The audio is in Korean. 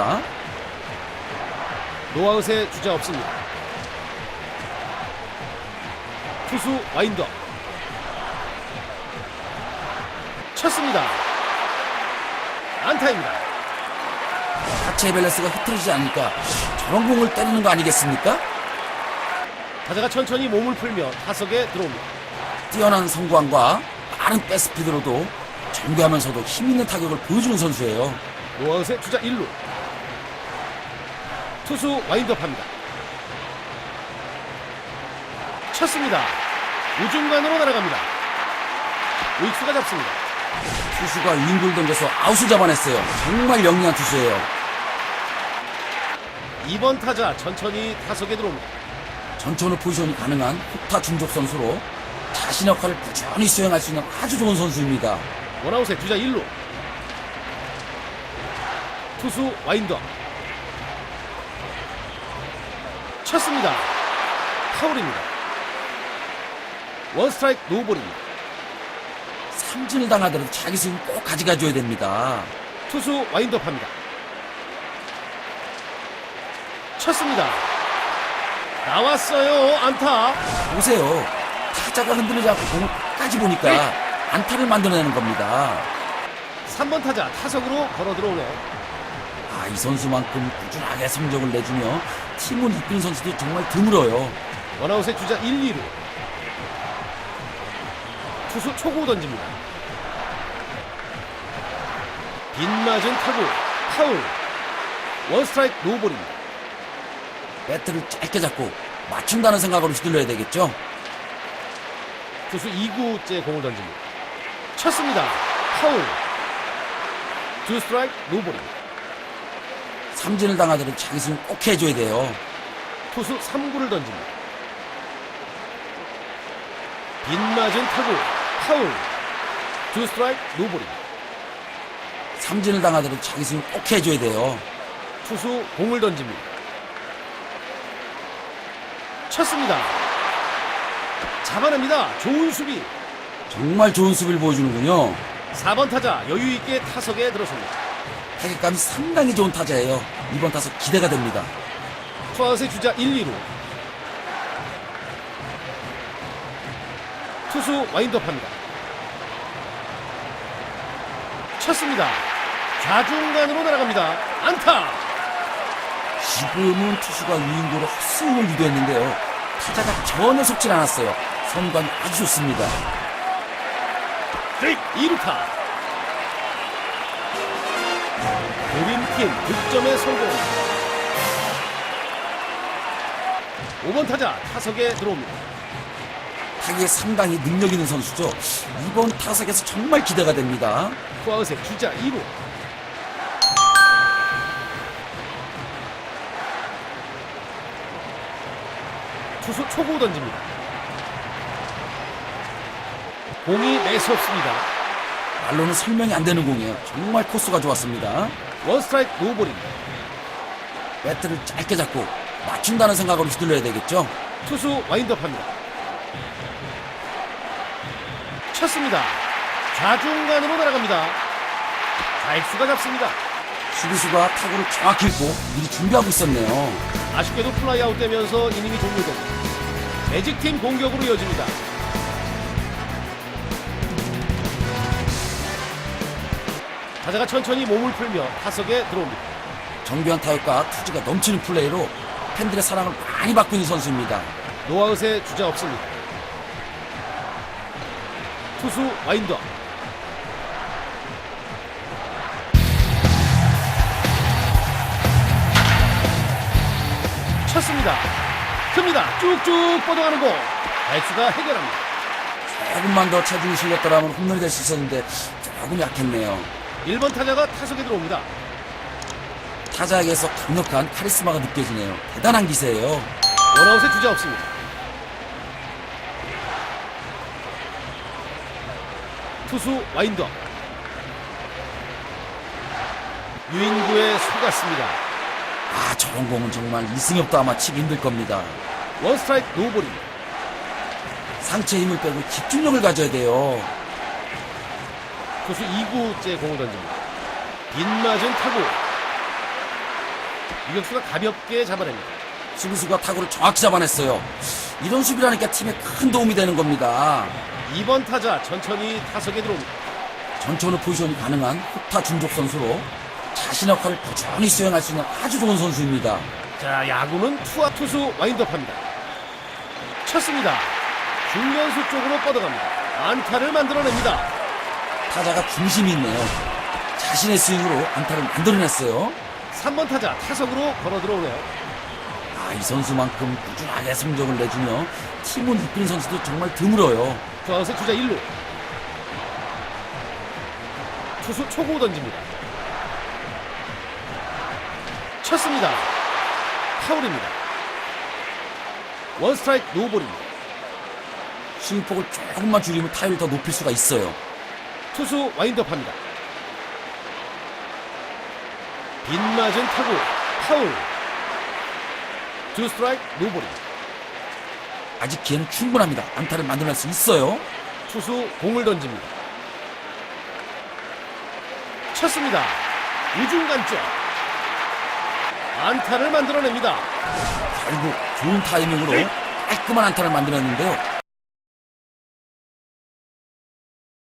있습니다. 노아웃의 주자 없습니다. 투수 와인더 쳤습니다. 안타입니다. 하체 밸런스가 흐트러지지 않으니까 저런 공을 때리는 거 아니겠습니까? 타자가 천천히 몸을 풀며 타석에 들어옵니다. 뛰어난 성구함과 빠른 백스피드로도 정교하면서도 힘 있는 타격을 보여주는 선수예요. 노아웃의 주자 1루 투수 와인드업합니다. 쳤습니다. 우중간으로 날아갑니다. 우익수가 잡습니다. 투수가 윙글 던져서 아웃을 잡아냈어요. 정말 영리한 투수예요. 2번 타자 천천히 타석에 들어옵니다. 전천후 포지션이 가능한 후타 중족 선수로 자신 역할을 꾸준히 수행할 수 있는 아주 좋은 선수입니다. 원아웃의 주자 1루 투수 와인더 쳤습니다. 파울입니다. 원스트라이크 노볼입니다. 삼진을 당하더라도 자기 스윙 꼭 가져가줘야 됩니다. 투수 와인드업합니다. 쳤습니다. 나왔어요 안타. 보세요. 타자가 흔들리지 않고 공을 끝까지 보니까 안타를 만들어내는 겁니다. 3번 타자 타석으로 걸어 들어오네요 아, 이 선수만큼 꾸준하게 성적을 내주며 팀을 이끄는 선수도 정말 드물어요. 원아웃의 주자 1, 2루. 투수 초구 던집니다. 빗맞은 타구 파울. 원스트라이크 노볼입니다. 배트를 짧게 잡고 맞춘다는 생각으로 휘둘러야 되겠죠. 투수 2구째 공을 던집니다. 쳤습니다. 파울. 두 스트라이크 노볼입니다 삼진을 당하더라도 자기 스윙 꼭 해줘야 돼요. 투수 3구를 던집니다 빗맞은 타구 파울 두 스트라이크 노볼입니다 삼진을 당하더라도 자기 스윙 꼭 해줘야 돼요. 투수 공을 던집니다. 쳤습니다. 잡아냅니다. 좋은 수비. 정말 좋은 수비를 보여주는군요. 4번 타자 여유 있게 타석에 들어섭니다. 타격감이 상당히 좋은 타자예요. 이번 타석 기대가 됩니다. 투아웃의 주자 1, 2루. 투수 와인드업합니다. 쳤습니다. 좌중간으로 날아갑니다. 안타. 지금은 투수가 유인도로 헛스윙을 유도했는데요. 타자가 전혀 속질 않았어요. 선관이 아주 좋습니다. 2루타. 팀 득점에 성공. 5번 타자 타석에 들어옵니다. 타격에 상당히 능력 있는 선수죠. 이번 타석에서 정말 기대가 됩니다. 투아웃의 주자 2루. 투수 초구 던집니다. 공이 매섭습니다. 말로는 설명이 안 되는 공이에요. 정말 코스가 좋았습니다. 원스트라이크 노볼입니다. 배트를 짧게 잡고 맞춘다는 생각으로 휘둘러야 되겠죠. 투수 와인드업합니다. 쳤습니다. 좌중간으로 날아갑니다. 좌익수가 잡습니다. 수비수가 타구를 정확히 읽고 미리 준비하고 있었네요. 아쉽게도 플라이아웃 되면서 이닝이 종료됩니다. 매직팀 공격으로 이어집니다. 타자가 천천히 몸을 풀며 타석에 들어옵니다. 정교한 타격과 투지가 넘치는 플레이로 팬들의 사랑을 많이 받고 있는 선수입니다. 노아웃의 주자 없습니다. 투수 와인더. 쳤습니다. 큽니다. 쭉쭉 뻗어가는 공. 백수가 해결합니다. 조금만 더 체중이 실렸더라면 홈런이 될 수 있었는데 조금 약했네요. 1번 타자가 타석에 들어옵니다. 타자에게서 강력한 카리스마가 느껴지네요. 대단한 기세예요. 원아웃의 주자 없습니다. 투수 와인더. 유인구에 속았습니다. 아 저런 공은 정말 이승엽도 아마 치기 힘들 겁니다. 원스트라이크 노볼입니다. 상체 힘을 빼고 집중력을 가져야 돼요. 투수 2구째 공을 던집니다. 빗맞은 타구. 유격수가 가볍게 잡아냅니다. 수비수가 타구를 정확히 잡아냈어요. 이런 수비라니까 팀에 큰 도움이 되는 겁니다. 2번 타자 천천히 타석에 들어옵니다. 전천후 포지션이 가능한 후타 중족 선수로 자신의 역할을 부지런히 수행할 수 있는 아주 좋은 선수입니다. 자, 야구는 투와 투수 와인드업합니다. 쳤습니다. 중견수 쪽으로 뻗어갑니다. 안타를 만들어냅니다. 타자가 중심이 있네요. 자신의 스윙으로 안타를 만들어냈어요. 3번 타자 타석으로 걸어 들어오네요. 아, 이 선수만큼 꾸준하게 성적을 내주며 팀을 이끄는 선수도 정말 드물어요. 투아웃의 주자 1루. 투수 초구 던집니다. 쳤습니다. 파울입니다. 원 스트라이크 노볼입니다. 스윙폭을 조금만 줄이면 타율을 더 높일 수가 있어요. 투수 와인드업합니다. 빗맞은 타구 파울. 두 스트라이크 노볼입니다. 아직 기회는 충분합니다. 안타를 만들어낼 수 있어요. 투수 공을 던집니다. 쳤습니다. 우중간 쪽. 안타를 만들어냅니다. 결국 좋은 타이밍으로 깔끔한 안타를 만들어냈는데요.